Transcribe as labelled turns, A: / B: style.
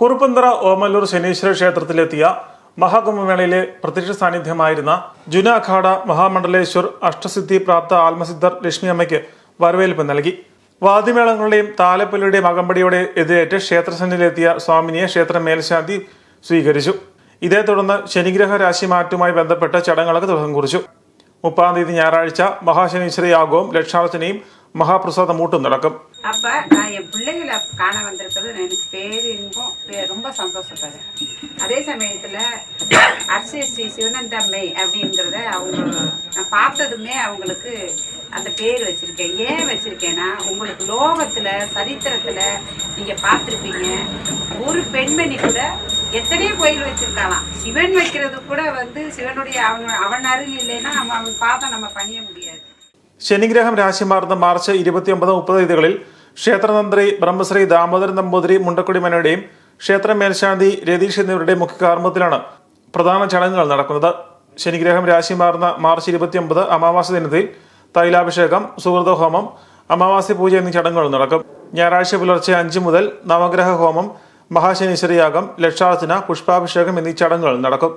A: കുറുപ്പന്തറ ഓമല്ലൂർ ശനീശ്വര ക്ഷേത്രത്തിലെത്തിയ മഹാകുംഭമേളയിലെ പ്രത്യക്ഷ സാന്നിധ്യമായിരുന്ന ജുന അഖാഡ മഹാമണ്ഡലേശ്വർ അഷ്ടസിദ്ധി പ്രാപ്ത ആത്മസിദ്ധർ ലക്ഷ്മി അമ്മയ്ക്ക് വരവേൽപ്പ് നൽകി. വാദ്യമേളങ്ങളുടെയും താലപ്പൊലിയുടെയും അകമ്പടിയോടെ എതിരേറ്റ് ക്ഷേത്രസന്നിധിയിലെത്തിയ സ്വാമിനിയെ ക്ഷേത്ര മേൽശാന്തി സ്വീകരിച്ചു. ഇതേ തുടർന്ന് ശനിഗ്രഹ രാശി മാറ്റുമായി ബന്ധപ്പെട്ട ചടങ്ങുകൾക്ക് തുടക്കം കുറിച്ചു. മുപ്പതാം തീയതി ഞായറാഴ്ച മഹാശനീശ്വര യാഗവും ലക്ഷാർച്ചനയും മഹാപ്രസാദമൂട്ടും നടക്കും.
B: அப்போ நான் என் பிள்ளைகளை காண வந்திருக்கிறது எனக்கு பேரின்பம் பே- ரொம்ப சந்தோஷப்படுறேன் அதே சமயத்தில் அர்ச்சை ஸ்ரீ சிவனந்தம்மை அப்படிங்கிறத அவங்க நான் பார்த்ததுமே அவங்களுக்கு அந்த பேர் வச்சுருக்கேன் ஏன் வச்சுருக்கேன்னா உங்களுக்கு லோகத்தில் சரித்திரத்தில் நீங்கள் பார்த்துருப்பீங்க ஒரு பெண்மணி கூட எத்தனையோ கோயில் வச்சுருக்கலாம் சிவன் வைக்கிறது கூட வந்து சிவனுடைய அவன் அவன் அருள் இல்லைன்னா நம்ம அவன் பார்த்தா நம்ம பணிய முடியாது
A: ശനിഗ്രഹം രാശിമാർന്ന മാർച്ച് ഇരുപത്തിയൊമ്പത് മുപ്പത് തീയതികളിൽ ക്ഷേത്രതന്ത്രി ബ്രഹ്മശ്രീ ദാമോദരൻ നമ്പൂതിരി മുണ്ടക്കുടി മനയുടെയും ക്ഷേത്ര മേൽശാന്തി രതീഷ് എന്നിവരുടെയും മുഖ്യ കാർമ്മത്തിലാണ് പ്രധാന ചടങ്ങുകൾ നടക്കുന്നത്. ശനിഗ്രഹം രാശി മാറുന്ന മാർച്ച് ഇരുപത്തിയൊമ്പത് അമാവാസി ദിനത്തിൽ തൈലാഭിഷേകം സുഹൃത ഹോമം അമാവാസി പൂജ എന്നീ ചടങ്ങുകൾ നടക്കും. ഞായറാഴ്ച പുലർച്ചെ അഞ്ച് മുതൽ നവഗ്രഹ ഹോമം മഹാശനീശ്വരയാഗം ലക്ഷാർച്ചന പുഷ്പാഭിഷേകം എന്നീ ചടങ്ങുകൾ നടക്കും.